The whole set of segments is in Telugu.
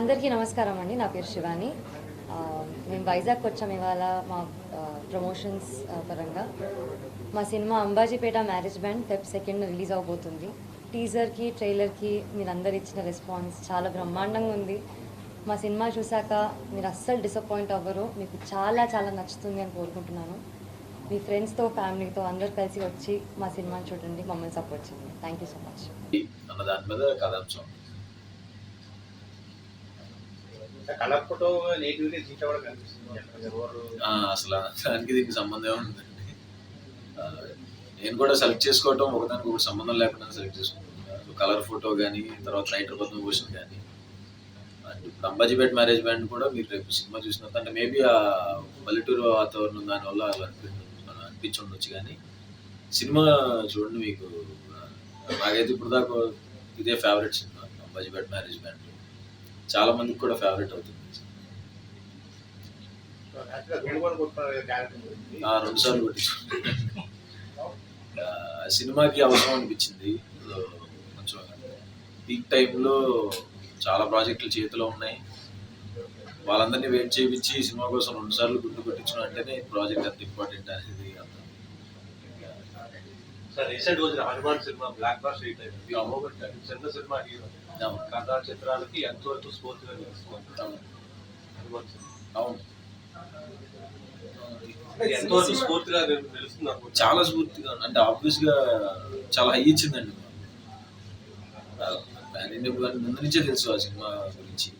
అందరికీ నమస్కారం అండి. నా పేరు శివాని. మేము వైజాగ్ వచ్చాం ఇవాళ మా ప్రమోషన్స్ పరంగా. మా cinema Ambajipeta marriage band Feb second release అవబోతుంది. టీజర్కి ట్రైలర్కి మీరు అందరు ఇచ్చిన రెస్పాన్స్ చాలా బ్రహ్మాండంగా ఉంది. మా సినిమా చూశాక మీరు అస్సలు డిసప్పాయింట్ అవ్వరు. మీకు చాలా చాలా నచ్చుతుంది అని కోరుకుంటున్నాను. మీ ఫ్రెండ్స్తో ఫ్యామిలీతో అందరు కలిసి వచ్చి మా సినిమాని చూడండి. మమ్మల్ని సపోర్ట్ చేయండి. Thank you so much. అన్న దాని మీద కథాంశం కలర్ ఫోటో నేటివిటీ సీట్ కూడా కనిపిస్తుంది ఎవరు ఆ, అసలు దానికి దీనికి సంబంధం ఉందండి నేను కూడా సెలెక్ట్ చేసుకోవటం ఒకదానికి ఒకటి సంబంధం లేకుండా సెలెక్ట్ చేసుకుంటున్నాను కలర్ ఫోటో కానీ తర్వాత రైటర్ పద్మభూషణ్ కానీ అండ్ ఇప్పుడు అంబాజీపేట్ మ్యారేజ్ బ్యాండ్ కూడా మీరు రేపు సినిమా చూసినంత అంటే మేబీ ఆ పల్లెటూరు వాతావరణం దానివల్ల అలా అనిపించి ఉండొచ్చు కానీ సినిమా చూడండి మీకు. నాకైతే ఇప్పుడు దాకా ఇదే favourite cinema Ambajipet marriage band చాలా మందికి కూడా ఫేవరెట్ అవుతుంది రెండు సార్లు సినిమాకి అవసరం అనిపించింది కొంచెం పీక్ టైంలో చాలా ప్రాజెక్టులు చేతిలో ఉన్నాయి వాళ్ళందరినీ వెయిట్ చేయించి సినిమా కోసం రెండు సార్లు గుర్తు కొట్టించడం అంటేనే ప్రాజెక్ట్ అంత ఇంపార్టెంట్ అనేది అర్థం. సార్ రీసెంట్ రోజున Hanuman cinema blockbuster hit అయింది సినిమా హీరో. కథా చిత్రాలకి ఎంతవరకు స్ఫూర్తిగా నిలుస్తుంది? అవును. ఎంతవరకు స్ఫూర్తిగా నిలు- నిలుస్తుంది? చాలా స్ఫూర్తిగా అంటే ఆబ్వియస్గా చాలా హై ఇచ్చిందండి. ముందు నుంచే తెలుసు ఆ సినిమా గురించి.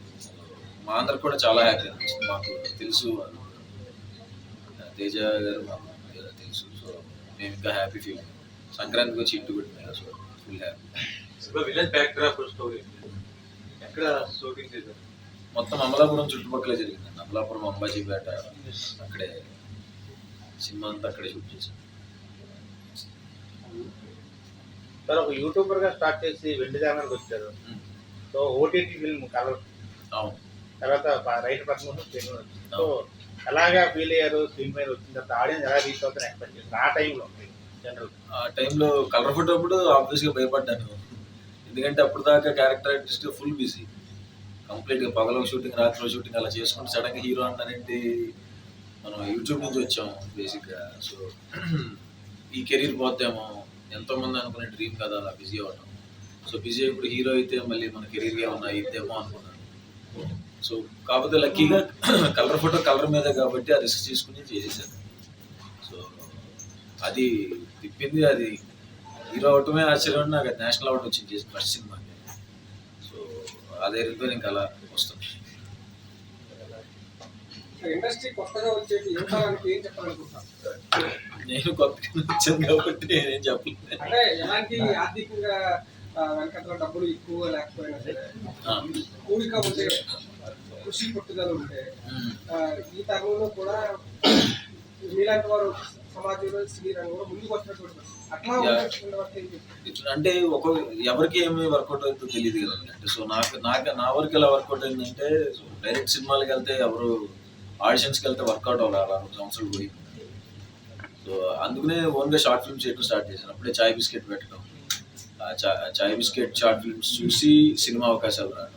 మా అందరికి కూడా చాలా హ్యాపీ అనిపించింది మాకు తెలుసు తేజ గారు మాకు తెలుసు సో మేము ఇంకా హ్యాపీ ఫీల్ సంక్రాంతికి వచ్చి ఇంటి కొట్టినా so full happy. Village backdrop story ఎక్కడ షూటింగ్ చేశారు? మొత్తం అమలాపురం చుట్టుపక్కల జరిగింది. అమలాపురం అంబాజీపేట అక్కడే సినిమా అంతా అక్కడే షూట్ చేశాం సార్ ఒక యూట్యూబర్గా స్టార్ట్ చేసి వెండి ఛానల్కి వచ్చారు. ఉమ్. So OTT film colour. అవును. తర్వాత రైట్ పక్కన సో ఎలాగా ఫీల్ అయ్యారు స్క్రీన్ మీద వచ్చిన తర్వాత? ఆడియన్స్ ఎలా రీచ్ అవుతారని ఎక్స్పెక్ట్ చేస్తారు ఆ టైంలో జనరల్ ఆ టైంలో కలర్ ఫోటో అప్పుడు ఆబ్వియస్గా భయపడ్డాను. ఎందుకంటే అప్పుడు దాకా క్యారెక్టర్ ఆర్టిస్ట్ ఫుల్ బిజీ కంప్లీట్గా పగలో షూటింగ్ రాత్రిలో షూటింగ్ అలా చేసుకుంటే సడన్గా హీరో అంటానంటే మనం యూట్యూబ్ నుంచి వచ్చాం బేసిక్గా సో ఈ కెరీర్ పోతేమో ఎంతోమంది అనుకునే డ్రీమ్ కదా అలా బిజీ అవ్వటం. సో బిజీ ఇప్పుడు హీరో అయితే మళ్ళీ మన కెరీర్గా ఏమన్నా అయిద్దేమో అనుకున్నాను. సో కాకపోతే లక్కీగా కలర్ ఫోటో కలర్ మీద కాబట్టి ఆ రిస్క్ తీసుకుని చేసేసాను. సో అది తిప్పింది అది హీరో అవటమే ఆశ్చర్యం నాకు నేషనల్ అవార్డు వచ్చింది ఫస్ట్ సినిమా సో అదే రీతిలో ఇంకా అలా వస్తుంది. ఇండస్ట్రీ కొత్తగా వచ్చేది యువతరానికి ఏం చెప్పాలనుకుంటున్నాను నేను కొత్తగా వచ్చాను కాబట్టి నేనేం చెప్పలేదు అంటే ఎలాంటి ఆర్థికంగా ఆ, వెనకట్లో డబ్బులు ఎక్కువ లేకపోయినా సరే ఆ, కూడిక ఉంటే కృషి పట్టుదల ఉంటే ఉమ్. ఆ, ఈ తరంలో కూడా మీలాంటి వారు సమాజంలో రంగంలో ముందుకు వచ్చినటువంటి ఇట్లా అంటే ఒక ఎవరికి ఏమి వర్కౌట్ అవుతుందో తెలియదు కదండి. అంటే సో నాకు నాకు నా వరకు ఎలా వర్కౌట్ అయిందంటే డైరెక్ట్ సినిమాలకు వెళ్తే ఎవరు ఆడిషన్స్కి వెళ్తే వర్కౌట్ అవ్వాలి రెండు సంవత్సరాలు పోయి సో అందుకనే ఓన్గా షార్ట్ ఫిల్మ్స్ చేయడం స్టార్ట్ చేశాను. అప్పుడే చాయ్ బిస్కెట్ పెట్టడం చాయ్ బిస్కెట్ షార్ట్ ఫిల్మ్స్ చూసి సినిమా అవకాశాలు రావడం.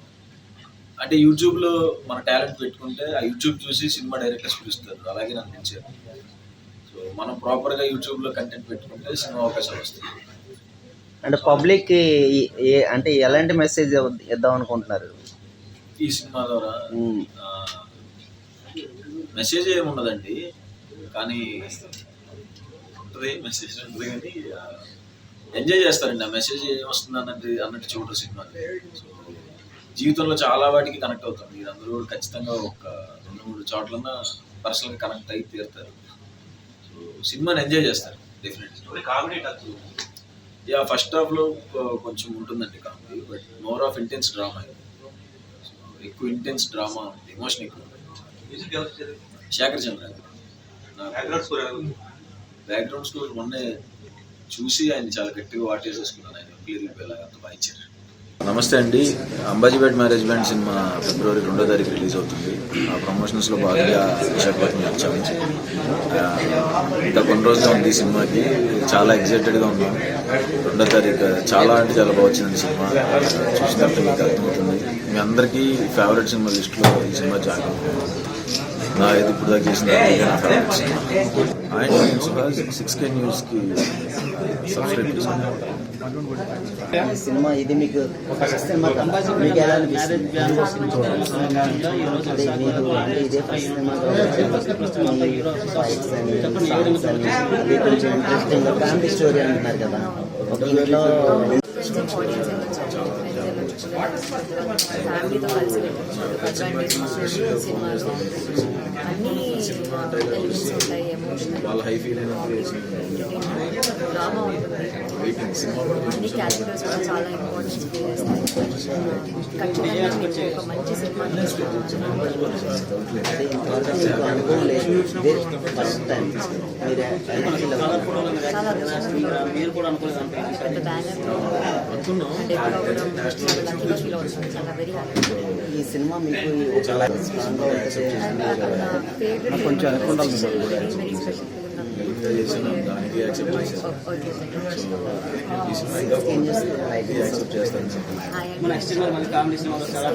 అంటే యూట్యూబ్లో మన టాలెంట్ పెట్టుకుంటే ఆ యూట్యూబ్ చూసి సినిమా డైరెక్టర్స్ పిలుస్తారు. అలాగే నన్ను పిలిచారు. సో మనం ప్రాపర్గా యూట్యూబ్లో కంటెంట్ పెట్టుకుంటే సినిమా అవకాశాలు వస్తాయి అంటే పబ్లిక్ అంటే ఎలాంటి మెసేజ్ ఇద్దాం అనుకుంటున్నారు? ఈ సినిమా ద్వారా మెసేజ్ ఏమున్నదండి కానీ ఉంటుంది మెసేజ్ ఉంటుంది కానీ ఎంజాయ్ చేస్తారండి. ఆ మెసేజ్ ఏమొస్తుంది అన్నట్టు అన్నట్టు చూడరు సినిమా. సో జీవితంలో చాలా వాటికి కనెక్ట్ అవుతాం. మీరు అందరూ ఖచ్చితంగా ఒక రెండు మూడు చోట్లన్నా పర్సనల్గా కనెక్ట్ అయి తీరుతారు. సినిమాని ఎంజాయ్ చేస్తారు డెఫినెట్లీ యా ఫస్ట్ హాఫ్లో కొంచెం ఉంటుందండి comedy but more of intense drama ఎక్కువ ఇంటెన్స్ డ్రామా ఎమోషన్ ఎక్కువ శేఖర్ చంద్ర. బ్యాక్గ్రౌండ్ స్కోర్ మొన్నే చూసి ఆయన చాలా గట్టిగా వాటేసేసుకున్నాను. ఆయన క్లియర్ అంత బాగా ఇచ్చారు. నమస్తే అండి. అంబాజీపేట్ మేనేజ్మెంట్ సినిమా ఫిబ్రవరి రెండో తారీఖు రిలీజ్ అవుతుంది. ఆ ప్రమోషన్స్లో భాగంగా విశాఖపట్నం వచ్చాము ఇంకా కొన్ని రోజులు ఉంది ఈ సినిమాకి. చాలా ఎక్సైటెడ్గా ఉన్నాం. రెండో తారీఖు చాలా అంటే చాలా బాగా వచ్చింది సినిమా. చూసిన తర్వాత మీకు అర్థమవుతుంది. మీ అందరికీ ఫేవరెట్ సినిమా లిస్ట్లో ఈ సినిమా జాయిన్ నా ఇది ఇప్పుడు దాకా చేసిన సినిమా అండ్ సిక్స్ కే న్యూస్కి సబ్స్క్రైబ్ చేసుకోండి ఈ సినిమా ఇది మీకు ఫస్ట్ సినిమా? మీకు ఎలా ఇదే ఫస్ట్ సినిమా కొంచెం ఇంట్రెస్టింగ్ ఫ్యామిలీ స్టోరీ అంటున్నారు కదా. ఒక ఇంట్లో ఫ్యామిలీతో కలిసి అడ్వాంటేజ్ సినిమాలో అన్ని ఎలిమెంట్స్ ఉంటాయి ఎమోషనల్ డ్రామా ఉంటుంది క్యారెక్టర్స్ కూడా చాలా ఇంపార్టెన్స్ ప్లే చేస్తాయి ఖచ్చితంగా మీకు ఒక మంచి సినిమా మీరు చాలా అదృష్టంగా పెద్ద బ్యానర్లో డెబ్యూ అవ్వడం చాలా వెరీ హ్యాపీ ఈ సినిమా మీకు కొంచెం వెరీ స్పెషల్ నెక్స్ట్ మళ్ళీ కామెడీ సినిమాలో చాలా